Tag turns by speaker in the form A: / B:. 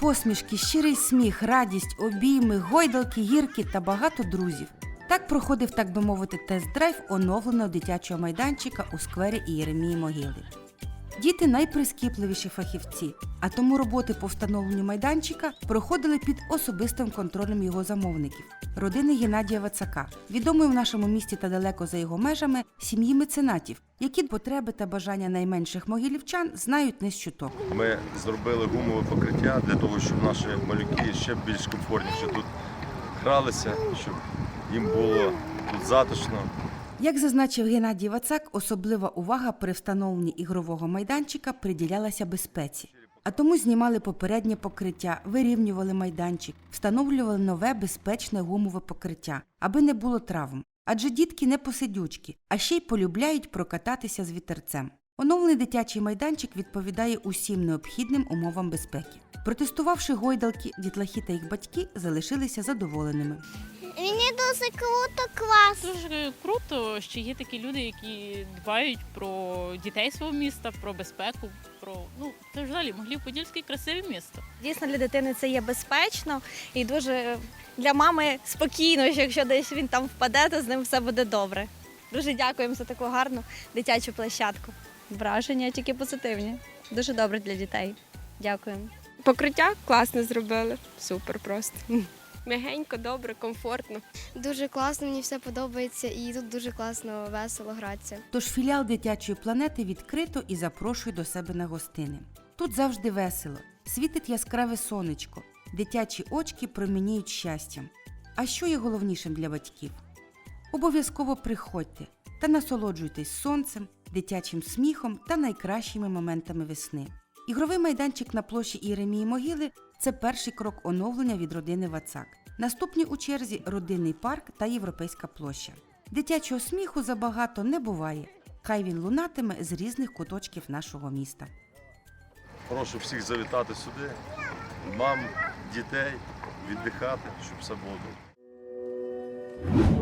A: Посмішки, щирий сміх, радість, обійми, гойдалки, гірки та багато друзів. Так проходив, так би мовити, тест-драйв оновленого дитячого майданчика у сквері Єремії Могили. Діти найприскіпливіші фахівці, а тому роботи по встановленню майданчика проходили під особистим контролем його замовників родини Геннадія Вацака, відомої в нашому місті та далеко за його межами сім'ї меценатів, які потреби та бажання найменших могилівчан знають не з.
B: Ми зробили гумове покриття для того, щоб наші малюки ще більш комфортніше тут гралися, щоб їм було тут затишно.
A: Як зазначив Геннадій Вацак, особлива увага при встановленні ігрового майданчика приділялася безпеці. А тому знімали попереднє покриття, вирівнювали майданчик, встановлювали нове безпечне гумове покриття, аби не було травм. Адже дітки не посидючки, а ще й полюбляють прокататися з вітерцем. Оновлений дитячий майданчик відповідає усім необхідним умовам безпеки. Протестувавши гойдалки, дітлахи та їх батьки залишилися задоволеними.
C: Мені дуже круто, клас.
D: Дуже круто, що є такі люди, які дбають про дітей свого міста, про безпеку, про ну це ж взагалі Могилів-Подільське красиве місто.
E: Дійсно, для дитини це є безпечно і дуже для мами спокійно, що якщо десь він там впаде, то з ним все буде добре. Дуже дякуємо за таку гарну дитячу площадку. Враження тільки позитивні. Дуже добре для дітей. Дякуємо.
F: Покриття класно зробили. Супер просто. Мягенько, добре, комфортно.
G: Дуже класно, мені все подобається, і тут дуже класно, весело гратися.
A: Тож філіал дитячої планети відкрито і запрошує до себе на гостини. Тут завжди весело, світить яскраве сонечко, дитячі очки промініють щастям. А що є головнішим для батьків? Обов'язково приходьте та насолоджуйтесь сонцем, дитячим сміхом та найкращими моментами весни. Ігровий майданчик на площі Іеремії Могили це перший крок оновлення від родини Вацак. Наступні у черзі родинний парк та європейська площа. Дитячого сміху забагато не буває. Хай він лунатиме з різних куточків нашого міста.
B: Прошу всіх завітати сюди, мам, дітей, віддихати, щоб все було добре.